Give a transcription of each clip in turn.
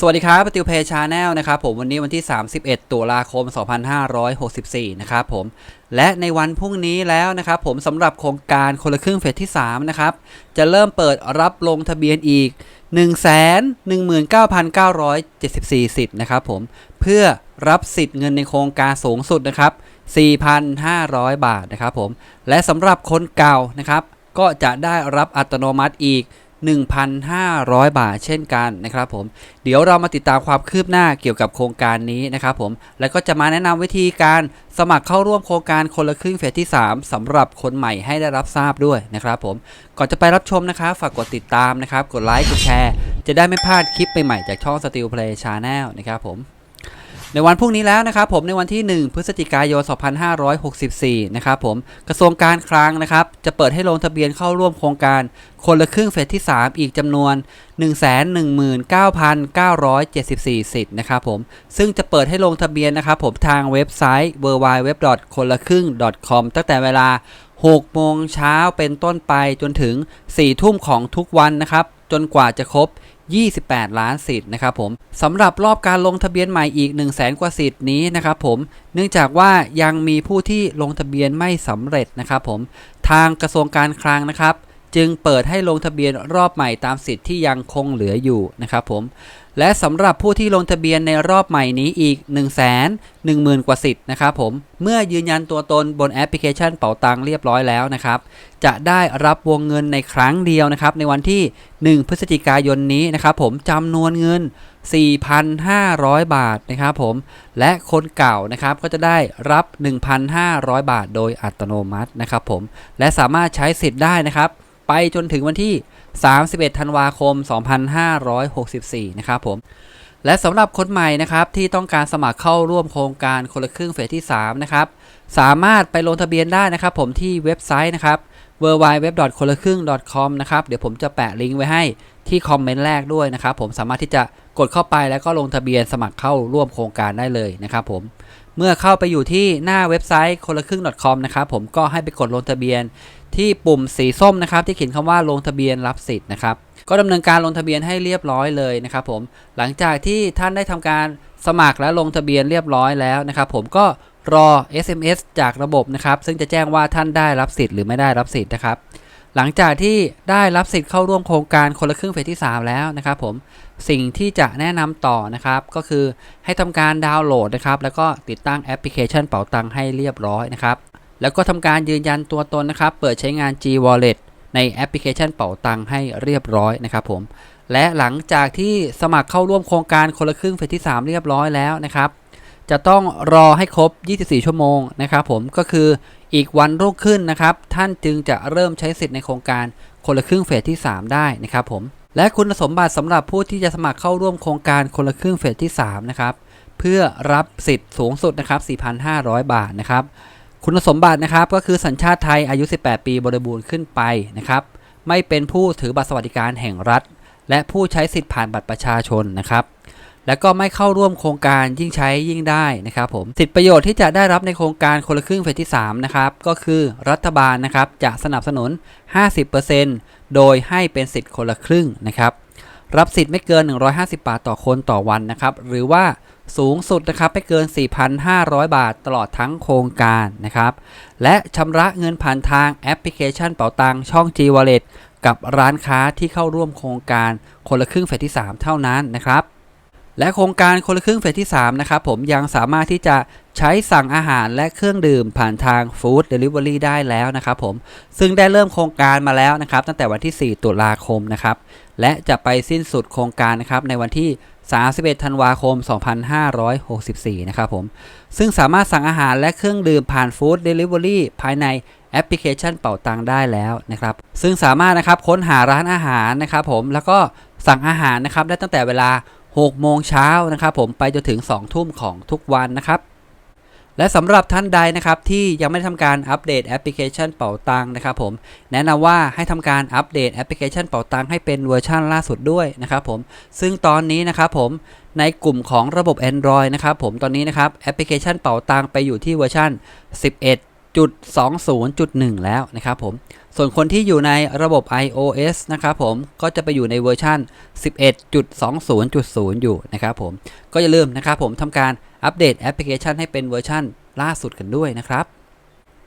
สวัสดีครับปติวเพย์ชาแนลนะครับผมวันนี้วันที่ 31 ตุลาคม 2564 นะครับผม และในวันพรุ่งนี้แล้วนะครับผมสำหรับโครงการคนละครึ่งเฟสที่ 3 นะครับ จะเริ่มเปิดรับลงทะเบียนอีก 119,974 สิทธิ์นะครับผม เพื่อรับสิทธิ์เงินในโครงการสูงสุดนะครับ 4,500 บาทนะครับผม และสำหรับคนเก่านะครับ ก็จะได้รับอัตโนมัติอีก 1,500 บาทเช่นกันนะครับผมเดี๋ยวเรามาติดตามความคืบหน้าเกี่ยวกับโครงการนี้นะครับผมแล้วก็จะมาแนะนำวิธีการสมัครเข้าร่วมโครงการคนละครึ่งเฟสที่ 3สำหรับคนใหม่ให้ได้รับทราบด้วยนะครับผมก่อนจะไปรับชมนะครับฝากกดติดตามนะครับ กดไลค์กดแชร์ จะได้ไม่พลาดคลิปใหม่ๆจากช่อง Steel Play Channel นะครับผม ในวันพรุ่งนี้แล้วนะครับผมในวันที่ 1 พฤศจิกายน 2564 นะครับผมกระทรวงการคลังนะครับจะเปิดให้ลงทะเบียนเข้าร่วมโครงการคนละครึ่งเฟสที่ 3 อีกจำนวน 119,974 สิทธิ์นะครับผมซึ่งจะเปิดให้ลงทะเบียนนะครับผมทางเว็บไซต์ w w w คนละครึ่ง .com ตั้งแต่เวลา 6 โมงเช้าเป็นต้นไปจนถึง 4 ทุ่มของทุกวันนะครับจนกว่าจะครบ 28 ล้านสิทธิ์นะครับผมสำหรับรอบการลงทะเบียนใหม่อีก 1 0 0 0 0แสนกว่าสิทธิ์นี้นะครับผมเนื่องจากว่ายังมีผู้ที่ลงทะเบียนไม่สำเร็จนะครับผมทางกระทรวงการคลังนะครับ จึงเปิดให้ลงทะเบียนรอบใหม่ตามสิทธิ์ที่ยังคงเหลืออยู่นะครับผม และสำหรับผู้ที่ลงทะเบียนในรอบใหม่นี้อีก 1 1 0 0 0 0 กว่าสิทธิ์นะครับผม เมื่อยืนยันตัวตนบนแอปพลิเคชันเป๋าตังเรียบร้อยแล้วนะครับ จะได้รับวงเงินในครั้งเดียวนะครับ ในวันที่ 1 พฤศจิกายนนี้นะครับผมจำนวนเงิน 4,500 บาทนะครับผม และคนเก่านะครับก็จะได้รับ 1,500 บาทโดยอัตโนมัตินะครับผม และสามารถใช้สิทธิ์ได้นะครับ ไปจนถึงวันที่ 31 ธันวาคม 2564 นะครับผม และสำหรับคนใหม่นะครับที่ต้องการสมัครเข้าร่วมโครงการคนละครึ่งเฟสที่ 3 นะครับ สามารถไปลงทะเบียนได้นะครับ ผมที่เว็บไซต์นะครับ w w w คนละครึ่ง .com นะครับ เดี๋ยวผมจะแปะลิงก์ไว้ให้ที่คอมเมนต์แรกด้วยนะครับ ผมสามารถที่จะกดเข้าไปแล้วก็ลงทะเบียนสมัครเข้าร่วมโครงการได้เลยนะครับผมเมื่อเข้าไปอยู่ที่หน้าเว็บไซต์คนละครึ่ง .com นะครับผมก็ให้ไปกดลงทะเบียน ที่ปุ่มสีส้มนะครับที่เขียนคำว่าลงทะเบียนรับสิทธิ์นะครับก็ดำเนินการลงทะเบียนให้เรียบร้อยเลยนะครับผมหลังจากที่ท่านได้ทำการสมัครและลงทะเบียนเรียบร้อยแล้วนะครับผมก็รอ SMS จากระบบนะครับซึ่งจะแจ้งว่าท่านได้รับสิทธิ์หรือไม่ได้รับสิทธิ์นะครับหลังจากที่ได้รับสิทธิ์เข้าร่วมโครงการคนละครึ่งเฟสที่ 3 แล้วนะครับผมสิ่งที่จะแนะนำต่อนะครับ ก็คือให้ทำการดาวน์โหลดนะครับ แล้วก็ติดตั้งแอปพลิเคชันเป๋าตังให้เรียบร้อยนะครับ แล้วก็ทำการยืนยันตัวตนนะครับ เปิดใช้งาน G Wallet ในแอปพลิเคชันเป๋าตังให้เรียบร้อยนะครับผม และหลังจากที่สมัครเข้าร่วมโครงการคนละครึ่งเฟสที่ 3 เรียบร้อยแล้วนะครับ จะต้องรอให้ครบ 24 ชั่วโมงนะครับผม ก็คืออีกวันรุ่งขึ้นนะครับ ท่านจึงจะเริ่มใช้สิทธิ์ในโครงการคนละครึ่งเฟสที่ 3 ได้นะครับผม และคุณสมบัติสำหรับผู้ที่จะสมัครเข้าร่วมโครงการคนละครึ่งเฟสที่ 3 นะครับ เพื่อรับสิทธิ์สูงสุดนะครับ 4,500 บาทนะครับ คุณสมบัตินะครับก็คือสัญชาติไทยอายุ 18 ปีบริบูรณ์ขึ้นไปนะครับ ไม่เป็นผู้ถือบัตรสวัสดิการแห่งรัฐ และผู้ใช้สิทธิ์ผ่านบัตรประชาชนนะครับ และก็ไม่เข้าร่วมโครงการยิ่งใช้ยิ่งได้นะครับผมสิทธิประโยชน์ที่จะได้รับในโครงการคนละครึ่งเฟสที่3นะครับก็คือรัฐบาลนะครับจะสนับสนุน 50%โดยให้เป็นสิทธิ์คนละครึ่งนะครับรับสิทธิ์ไม่เกิน 150 บาทต่อคนต่อวันนะครับหรือว่า สูงสุดนะครับไม่เกิน 4,500 บาทตลอดทั้งโครงการนะครับ และชำระเงินผ่านทางแอปพลิเคชันเป๋าตังช่อง G Wallet กับร้านค้าที่เข้าร่วมโครงการคนละครึ่งเฟสที่ 3 เท่านั้นนะครับ และโครงการคนละครึ่งเฟสที่ 3 นะครับผมยังสามารถที่จะใช้สั่งอาหารและเครื่องดื่มผ่านทางฟู้ดเดลิเวอรี่ได้แล้วนะครับผมซึ่งได้เริ่มโครงการมาแล้วนะครับ ตั้งแต่วันที่ 4 ตุลาคมนะครับ และจะไปสิ้นสุดโครงการนะครับในวันที่ 31ธันวาคม 2564 นะครับผม ซึ่งสามารถสั่งอาหารและเครื่องดื่มผ่านฟู้ดเดลิเวอรี่ภายในแอปพลิเคชันเป่าตังได้แล้วนะครับ ซึ่งสามารถนะครับค้นหาร้านอาหารนะครับผม แล้วก็สั่งอาหารนะครับได้ตั้งแต่เวลา 6 โมงเช้านะครับผมไปจนถึง 2 ทุ่มของทุกวันนะครับ และสำหรับท่านใดนะครับที่ยังไม่ได้ทำการอัปเดตแอปพลิเคชันเป่าตังนะครับผมแนะนำว่าให้ทำการอัปเดตแอปพลิเคชันเป่าตังให้เป็นเวอร์ชันล่าสุดด้วยนะครับผมซึ่งตอนนี้นะครับผมในกลุ่มของระบบ Android นะครับผมตอนนี้นะครับแอปพลิเคชันเป่าตังไปอยู่ที่เวอร์ชัน 11 11.20.1 แล้วนะครับผม ส่วนคนที่อยู่ในระบบ iOS นะครับผม ก็จะไปอยู่ในเวอร์ชัน11.20.0 อยู่นะครับผม ก็อย่าลืมนะครับผมทำการอัปเดตแอปพลิเคชันให้เป็นเวอร์ชันล่าสุดกันด้วยนะครับ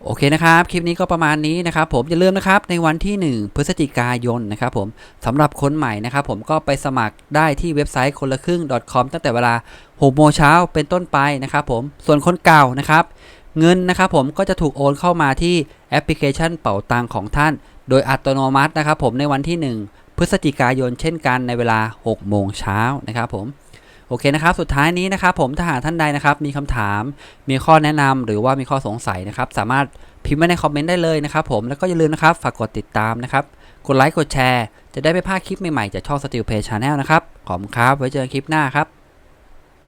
โอเคนะครับ คลิปนี้ก็ประมาณนี้นะครับผม อย่าลืมนะครับ ในวันที่ 1 พฤศจิกายนนะครับผมสำหรับคนใหม่นะครับผมก็ไปสมัครได้ที่เว็บไซต์คนละครึ่ง .com ตั้งแต่เวลา6โมงเช้าเป็นต้นไปนะครับผม ส่วนคนเก่านะครับ เงินนะครับผมก็จะถูกโอนเข้ามาที่แอปพลิเคชันเป๋าตังของท่าน โดยอัตโนมัตินะครับผมในวันที่ 1 พฤศจิกายนเช่นกันในเวลา 6 โมงเช้านะครับผมโอเคนะครับ สุดท้ายนี้นะครับผมถ้าหากท่านใดนะครับมีคำถาม มีข้อแนะนำหรือว่ามีข้อสงสัยนะครับ สามารถพิมพ์ไว้ในคอมเมนต์ได้เลยนะครับผม แล้วก็อย่าลืมนะครับ ฝากกดติดตามนะครับ กดไลค์ กดแชร์ จะได้ไม่พลาดคลิปใหม่ๆ จากช่อง Steel Play Channel นะครับ ขอบคุณครับ ไว้เจอกันคลิปหน้าครับ